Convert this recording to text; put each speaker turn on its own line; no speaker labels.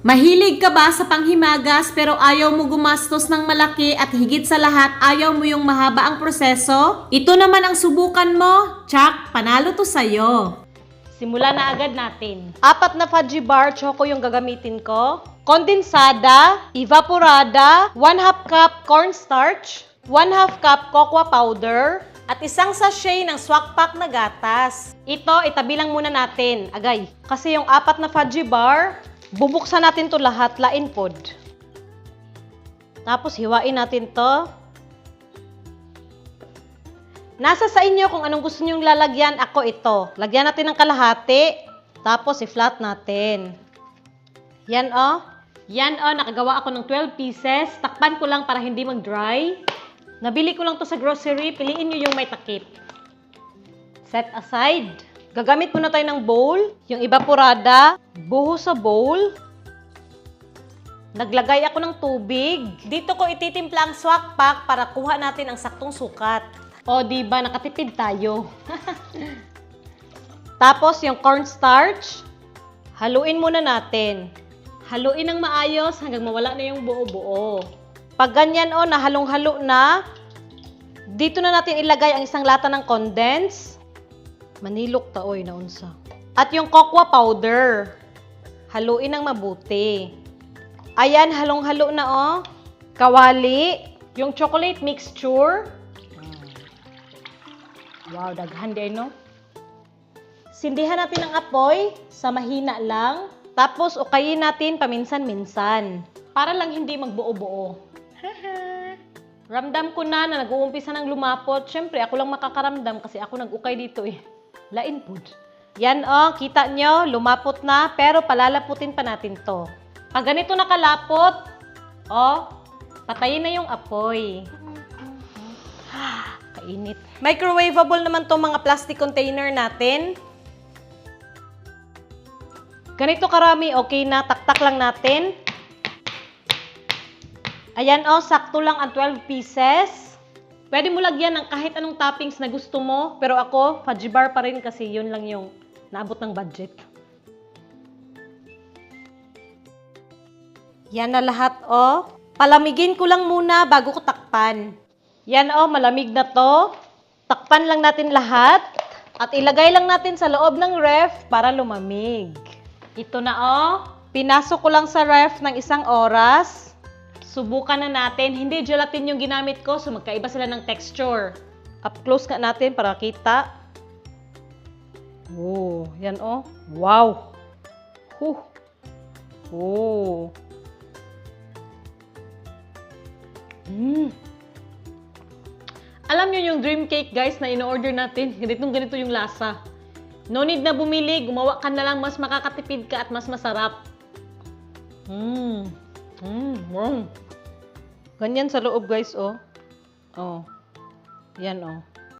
Mahilig ka ba sa panghimagas pero ayaw mo gumastos ng malaki at higit sa lahat ayaw mo yung mahaba ang proseso? Ito naman ang subukan mo. Tsak, panalo to sa'yo. Simula na agad natin. Apat na fudgy bar choco yung gagamitin ko. Kondensada, evaporada, 1 half cup cornstarch, 1 half cup cocoa powder, at isang sachet ng swak pack na gatas. Ito, itabi lang muna natin. Agay. Kasi yung apat na fudgy bar, bubuksan natin to lahat, lain pod. Tapos hiwain natin to. Nasa sa inyo kung anong gusto nyong lalagyan. Ako ito. Lagyan natin ng kalahati. Tapos i-flat natin. Yan o. Yan o. Nakagawa ako ng 12 pieces. Takpan ko lang para hindi mag-dry. Nabili ko lang to sa grocery. Piliin nyo yung may takip. Set aside. Gagamit muna tayo ng bowl. Yung evaporada. Buho sa bowl. Naglagay ako ng tubig. Dito ko ititimpla ang swak pack para kuha natin ang saktong sukat. O, di ba nakatipid tayo? Tapos yung cornstarch, haluin muna natin. Haluin ng maayos hanggang mawala na yung buo-buo. Pag ganyan o, nahalong-halo na, dito na natin ilagay ang isang lata ng condense. Manilok ta oy na unsa. At yung cocoa powder. Haluin ng mabuti. Ayan, halong-halo na oh. Kawali. Yung chocolate mixture. Wow, daghan din, no? Sindihan natin ang apoy sa mahina lang. Tapos, ukayin natin paminsan-minsan. Para lang hindi magbuo-buo. Ramdam ko na na nag-uumpisa ng lumapot. Siyempre, ako lang makakaramdam kasi ako nag-ukay dito eh. Lain po. Yan oh, kita nyo, lumapot na, pero palalaputin pa natin to. Pag ganito nakalapot, oh, patayin na yung apoy. Kainit. Microwavable naman to mga plastic container natin. Ganito karami, okay na. Taktak lang natin. Ayan oh, sakto lang ang 12 pieces. Pwede mo lagyan ng kahit anong toppings na gusto mo. Pero ako, fudgy bar pa rin kasi yun lang yung naabot ng budget. Yan na lahat oh. Palamigin ko lang muna bago ko takpan. Yan oh, malamig na to. Takpan lang natin lahat. At ilagay lang natin sa loob ng ref para lumamig. Ito na oh. Pinasok ko lang sa ref ng isang oras. Subukan na natin. Hindi gelatin yung ginamit ko, so magkaiba sila ng texture. Up close nga natin para kita. Oh, yan oh. Wow. Huh. Oh. Mm. Alam nyo yung dream cake guys na in-order natin, ganitong ganito yung lasa. No need na bumili, gumawa ka na lang, mas makakatipid ka at mas masarap. Mmm. Mmm. Mmm. Ganyan sa loob guys, oh. Oh. Yan, oh.